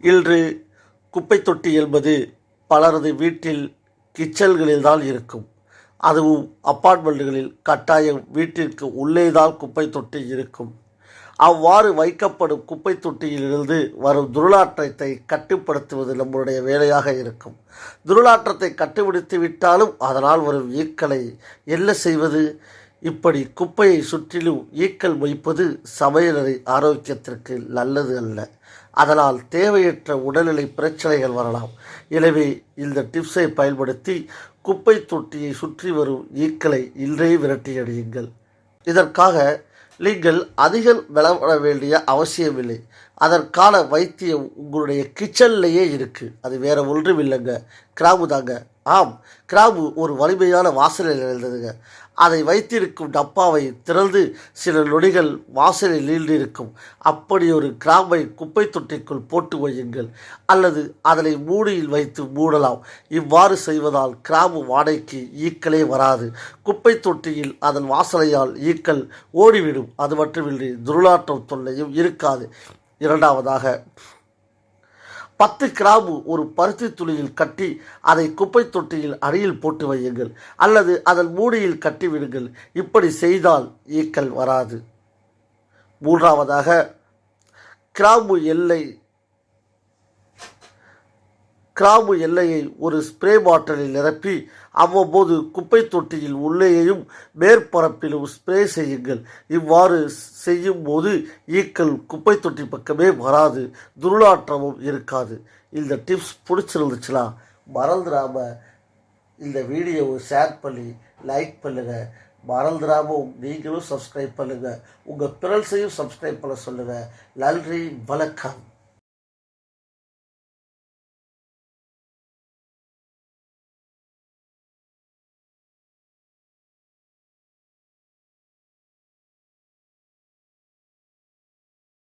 இன்று குப்பை தொட்டி என்பது பலரது வீட்டில் கிச்சன்களில்தான் இருக்கும். அதுவும் அப்பார்ட்மெண்ட்டுகளில் கட்டாயம் வீட்டிற்கு உள்ளேதான் குப்பை தொட்டி இருக்கும். அவ்வாறு வைக்கப்படும் குப்பை தொட்டியிலிருந்து வரும் துருளாற்றத்தை கட்டுப்படுத்துவது நம்முடைய வேலையாக இருக்கும். துருளாற்றத்தை கட்டுப்படுத்தி விட்டாலும் அதனால் வரும் ஈக்களை என்ன செய்வது? இப்படி குப்பையை சுற்றிலும் ஈக்கள் வைப்பது சமையலறை ஆரோக்கியத்திற்கு நல்லது அல்ல. அதனால் தேவையற்ற உடல்நிலை பிரச்சனைகள் வரலாம். எனவே இந்த டிப்ஸை பயன்படுத்தி குப்பை தொட்டியை சுற்றி வரும் ஈக்களை இன்றே விரட்டி அடியுங்கள் இதற்காக நீங்கள் அதிகம் விளம்பர வேண்டிய அவசியமில்லை. அதற்கான வைத்தியம் உங்களுடைய கிச்சன்லேயே இருக்குது அது வேறு ஒன்றும் இல்லைங்க. கிராம்பு தாங்க. ஆம் கிராம்பு ஒரு வலிமையான வாசலில் இருந்ததுங்க அதை வைத்திருக்கும் டப்பாவை திறந்து சில நொடிகள் வாசலில் நீண்டிருக்கும். அப்படி ஒரு கிராம்பை குப்பை தொட்டிக்குள் போட்டு வையுங்கள். அல்லது அதனை மூடியில் வைத்து மூடலாம். இவ்வாறு செய்வதால் கிராம்பு வாடைக்கு ஈக்களே வராது. குப்பை தொட்டியில் அதன் வாசலையால் ஈக்கள் ஓடிவிடும். அது மட்டுமின்றி துர்நாற்றம் தொல்லையும் இருக்காது. இரண்டாவதாக பத்து கிராம்பு ஒரு பருத்தி துணியில் கட்டி அதை குப்பை தொட்டியில் அடியில் போட்டு வையுங்கள். அல்லது அதன் மூடியில் கட்டி விடுங்கள். இப்படி செய்தால் ஈக்கள் வராது. மூன்றாவதாக கிராம்பு எல்லை கிராம்பு எல்லையை ஒரு ஸ்ப்ரே பாட்டிலில் நிரப்பி அவ்வப்போது குப்பை தொட்டியில் உள்ளேயும் மேற்பரப்பிலும் ஸ்ப்ரே செய்யுங்கள். இவ்வாறு செய்யும் போது ஈக்கள் குப்பை தொட்டி பக்கமே வராது துர்நாற்றமும் இருக்காது. இந்த டிப்ஸ் பிடிச்சிருந்துச்சுன்னா மறந்துடாம இந்த வீடியோவை ஷேர் பண்ணி லைக் பண்ணுங்கள் மறந்துடாமல் நீங்களும் சப்ஸ்கிரைப் பண்ணுங்கள் உங்கள் பிறல்ஸையும் சப்ஸ்கிரைப் பண்ண சொல்லுங்கள் நன்றி வணக்கம்.